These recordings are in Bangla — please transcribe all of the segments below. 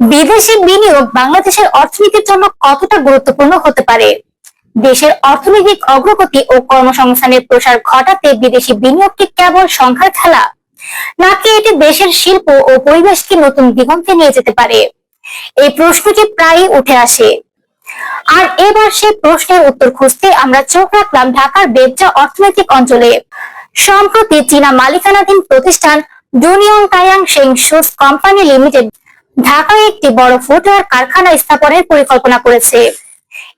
বিদেশি বিনিয়োগ বাংলাদেশের অর্থনীতির জন্য কতটা গুরুত্বপূর্ণ হতে পারে? দেশের অর্থনৈতিক অগ্রগতি ও কর্মসংস্থানের প্রসার ঘটাতে বিদেশি বিনিয়োগ কি কেবল সংখ্যার খেলা? নাকি এটি দেশের শিল্প ও পরিবেশকে নতুন দিগন্তে নিয়ে যেতে পারে? এই প্রশ্নটি প্রায়ই উঠে আসে। আর এবার সে প্রশ্নের উত্তর খুঁজতে আমরা চোখ রাখলাম ঢাকার বেবজা অর্থনৈতিক অঞ্চলে। সম্প্রতি চীনা মালিকানাধীন প্রতিষ্ঠান ডুনিয়ং টায়াং শেং শুজ কোম্পানি লিমিটেড ঢাকায় একটি বড় ফুটওয়ার কারখানা স্থাপনের পরিকল্পনা করেছে।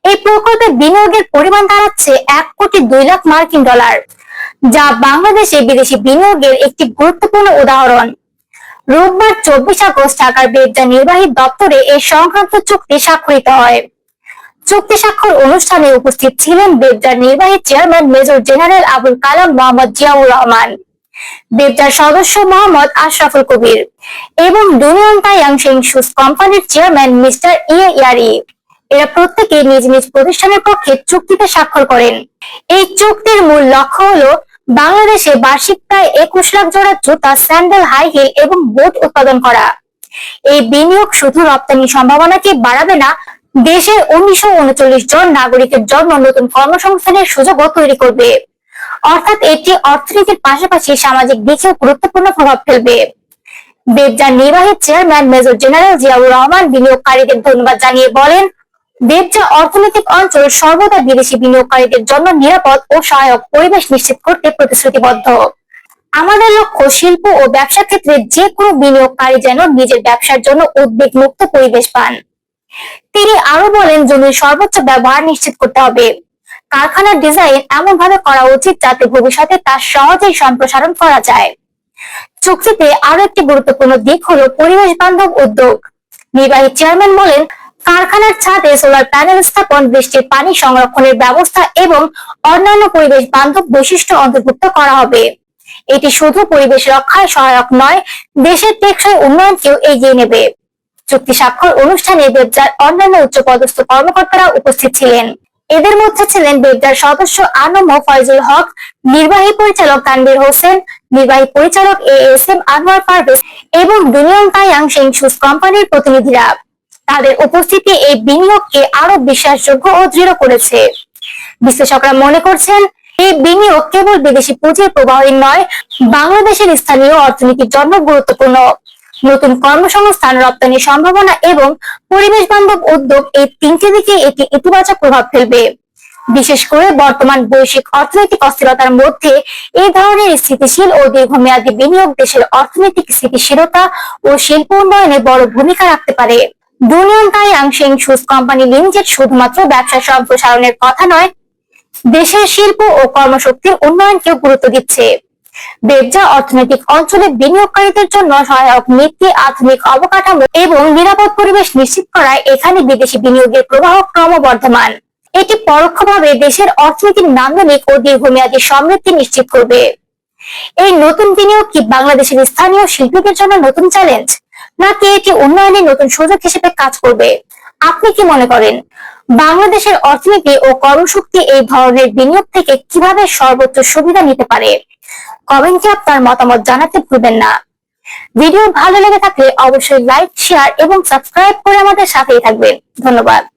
এই প্রকল্পে বিনিয়োগের পরিমাণ দাঁড়াচ্ছে এক কোটি দুই লাখ মার্কিন ডলার, যা বাংলাদেশে বিদেশি বিনিয়োগের একটি গুরুত্বপূর্ণ উদাহরণ। রোববার চব্বিশ আগস্ট ঢাকার বেবজা নির্বাহী দপ্তরে এই সংক্রান্ত চুক্তি স্বাক্ষরিত হয়। চুক্তি স্বাক্ষর অনুষ্ঠানে উপস্থিত ছিলেন বেবজার নির্বাহী chairman major general Abul Kalam Mohammad Ziaur Rahman. বেবজার সদস্য মোহাম্মদ আশরাফুল কবির এবং ডুনিয়ন টাইয়াং সিং শুজ কোম্পানির চেয়ারম্যান মিস্টার ইয়ে ইয়ারি। এরা প্রত্যেকে নিজ নিজ প্রতিষ্ঠানের পক্ষে চুক্তিতে স্বাক্ষর করেন। এই চুক্তির মূল লক্ষ্য হলো বাংলাদেশে বার্ষিক প্রায় একুশ লাখ জোড়া জুতা, স্যান্ডেল, হাই হিল এবং বুট উৎপাদন করা। এই বিনিয়োগ শুধু রপ্তানি সম্ভাবনাকে বাড়াবে না, দেশের উনিশশো উনচল্লিশ জন নাগরিকের জন্য নতুন কর্মসংস্থানের সুযোগও তৈরি করবে। অর্থাৎ এটি অর্থনীতির পাশাপাশি সামাজিক দিকেও গুরুত্বপূর্ণ প্রভাব ফেলবে। বেবজার নির্বাহী chairman major general Ziaur Rahman বিনিয়োগকারীদের ধন্যবাদ জানিয়ে বলেন বেবজা অর্থনৈতিক অঞ্চল সর্বদা বিদেশি বিনিয়োগকারীদের জন্য নিরাপদ ও সহায়ক পরিবেশ নিশ্চিত করতে প্রতিশ্রুতিবদ্ধ। আমাদের লক্ষ্য শিল্প ও ব্যবসা ক্ষেত্রে যে কোনো বিনিয়োগকারী যেন নিজের ব্যবসার জন্য উদ্বেগ মুক্ত পরিবেশ পান। তিনি আরও বলেন, জমির সর্বোচ্চ ব্যবহার নিশ্চিত করতে হবে। কারখানার ডিজাইন এমন ভাবে করা উচিত যাতে ভবিষ্যতে তার সহজেই সম্প্রসারণ করা যায়। চুক্তিতে আরও একটি গুরুত্বপূর্ণ দিক হলো পরিবেশ বান্ধব উদ্যোগ। নির্বাহী চেয়ারম্যান বলেন, কারখানার ছাদে সোলার প্যানেল স্থাপন, বৃষ্টির পানি সংরক্ষণের ব্যবস্থা এবং অন্যান্য পরিবেশ বান্ধব বৈশিষ্ট্য অন্তর্ভুক্ত করা হবে। এটি শুধু পরিবেশ রক্ষায় সহায়ক নয়, দেশের টেকসই উন্নয়নকেও এগিয়ে নেবে। চুক্তি স্বাক্ষর অনুষ্ঠানে বেবজার অন্যান্য উচ্চপদস্থ কর্মকর্তারা উপস্থিত ছিলেন। এদের মধ্যে ছিলেন বেবজার সদস্য আনম ফয়জুল হক, নির্বাহী পরিচালক তানভীর হোসেন, নির্বাহী পরিচালক A S M Anwar Parvez এবং তায়াং সিং শুজ কোম্পানির প্রতিনিধিরা। তাদের উপস্থিতি এই বিনিয়োগকে আরও বিশ্বাসযোগ্য ও দৃঢ় করেছে। বিশ্লেষকরা মনে করছেন, এই বিনিয়োগ কেবল বিদেশি পুঁজির প্রবাহই নয়, বাংলাদেশের স্থানীয় অর্থনীতির জন্য গুরুত্বপূর্ণ। নতুন কর্মসংস্থান রপ্তানির সম্ভাবনা এবং পরিবেশ বান্ধব উদ্যোগ এই তিনটি দিকে এটি ইতিবাচক প্রভাব ফেলবে। বিশেষ করে বর্তমান বৈশ্বিক অর্থনৈতিক অস্থিরতার মধ্যে এই ধরনের স্থিতিশীল ও দীর্ঘমেয়াদী বিনিয়োগ দেশের অর্থনৈতিক স্থিতিশীলতা ও শিল্প উন্নয়নে বড় ভূমিকা রাখতে পারে। দুনিয়ন তাইয়াং সিং শুজ কোম্পানি লিমিটেড শুধুমাত্র ব্যবসা সম্প্রসারণের কথা নয়, দেশের শিল্প ও কর্মশক্তির উন্নয়নকেও গুরুত্ব দিচ্ছে। বেবজা অর্থনৈতিক অঞ্চলে বিনিয়োগকারীদের জন্য সহায়ক নীতি, আধুনিক অবকাঠামো এবং নিরাপদ পরিবেশ নিশ্চিত করায় এখানে বিদেশি বিনিয়োগের প্রবাহ ক্রমবর্ধমান। এটি পরোক্ষভাবে দেশের অর্থনীতির নান্দনিক ও দীর্ঘমেয়াদী সমৃদ্ধি নিশ্চিত করবে। এই নতুন বিনিয়োগ কি বাংলাদেশের স্থানীয় শিল্পীদের জন্য নতুন চ্যালেঞ্জ, নাকি এটি উন্নয়নের নতুন সুযোগ হিসেবে কাজ করবে? আপনি কি মনে করেন, বাংলাদেশের অর্থনীতি ও কর্মশক্তি এই ধরনের বিনিয়োগ থেকে কীভাবে সর্বোচ্চ সুবিধা নিতে পারে? কমেন্টে আপনার মতামত জানাতে ভুলবেন না। ভিডিও ভালো লেগে থাকলে অবশ্যই লাইক শেয়ার এবং সাবস্ক্রাইব করে আমাদের সাথেই থাকবেন। ধন্যবাদ।